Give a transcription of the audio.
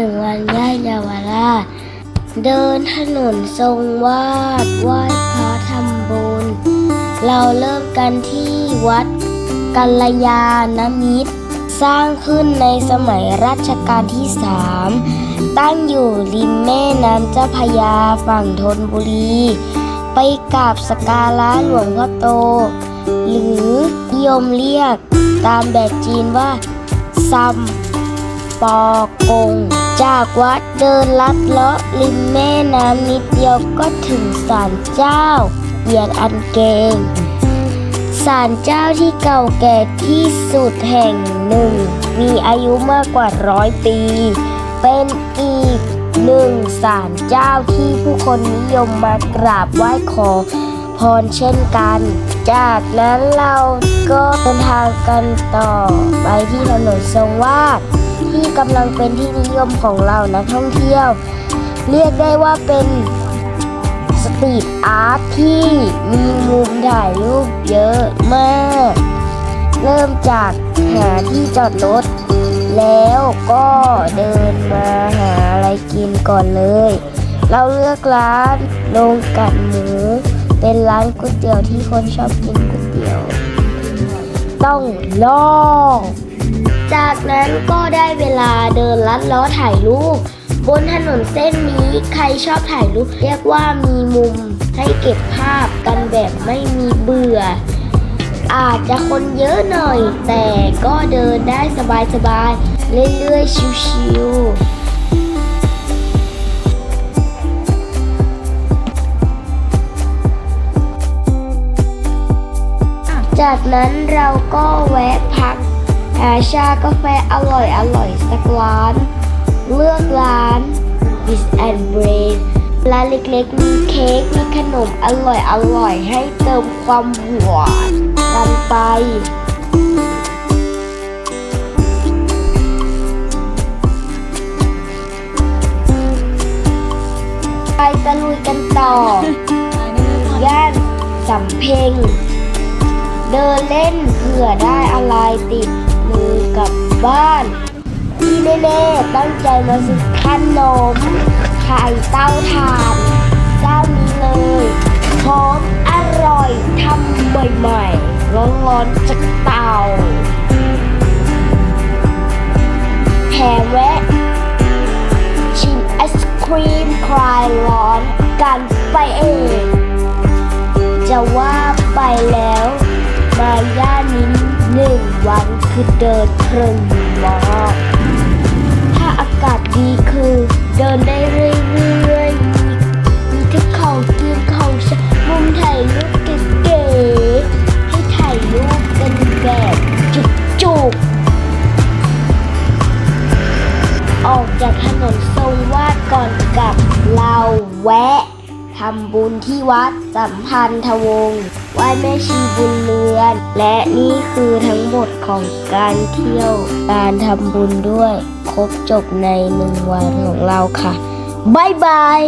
หนึ่งวันย่าเยาวราช เดินถนนทรงวาดไหว้พระทำบุญ เราเริ่มกันที่วัดกัลยาณมิตร สร้างขึ้นในสมัยรัชกาลที่สามตั้งอยู่ริมแม่น้ำเจ้าพยาฝั่งธนบุรี ไปกราบสกการะหลวงพ่อโต หรือนิยมเรียกตามแบบจีนว่าซัมปอกง จากวัดเดินลัดเลาะริมแม่น้ำนิดเดียวก็ถึงศาลเจ้าเหยียนอันเกงศาลเจ้าที่เก่าแก่ที่สุดแห่งหนึ่ง มีอายุมากกว่าร้อยปี เป็นอีกหนึ่งศาลเจ้าที่ผู้คนนิยมมากราบไหว้ขอพรเช่นกัน จากนั้นเราก็เดินทางกันต่อไปที่ถนนทรงวาด ที่กำลังเป็นที่นิยมของเรานักท่องเที่ยว เรียกได้ว่าเป็นสตรีทอาร์ตที่มีมุมถ่ายรูปเยอะมาก เริ่มจากหาที่จอดรถ แล้วก็เดินมาหาอะไรกินก่อนเลย เราเลือกร้านโรงกัดหมู เป็นร้านก๋วยเตี๋ยวที่คนชอบกินก๋วยเตี๋ยว ต้องลอง จากนั้นก็ได้เวลาเดินลัดล้อถ่ายรูป บนถนนเส้นนี้ใครชอบถ่ายรูป เรียกว่ามีมุมให้เก็บภาพกันแบบไม่มีเบื่อ อาจจะคนเยอะหน่อย แต่ก็เดินได้สบายๆเรื่อยๆชิวๆจากนั้นเราก็แวะพัก หาชากาแฟอร่อยอร่อยสักร้าน เลือกร้าน Bis and Bread ร้านเล็กๆ มีเค้ก มีขนมอร่อยอร่อยให้เติมความหวานกันไปไปตะลุยกันต่อย่านสำเพ็ง เดินเล่นเผื่อได้อะไรติด มือกลับบ้าน ที่แน่ๆตั้งใจมาซื้อขนมไข่เต้าถ่านเจ้านี้เลยหอมอร่อยทำใหม่ๆ ร้อนๆจากเตาแถมแวะชิมไอศครีมคลายร้อนกันไปเอง จะว่าไปแล้ว คือเดินเพลินมากถ้าอากาศดีคือเดินได้เรื่อยๆมีมีทั้งของกินของใช้มุมถ่ายรูปเก๋ๆให้ถ่ายรูปกันแบบจุกๆออกจากถนนทรงวาดก่อนกลับเราแวะ ทำบุญที่วัดสัมพันธวงศ์ไหว้แม่ชีบุญเรือน และนี่คือทั้งหมดของการเที่ยว การทำบุญด้วย ครบจบในหนึ่งวันของเราค่ะ บ๊ายบาย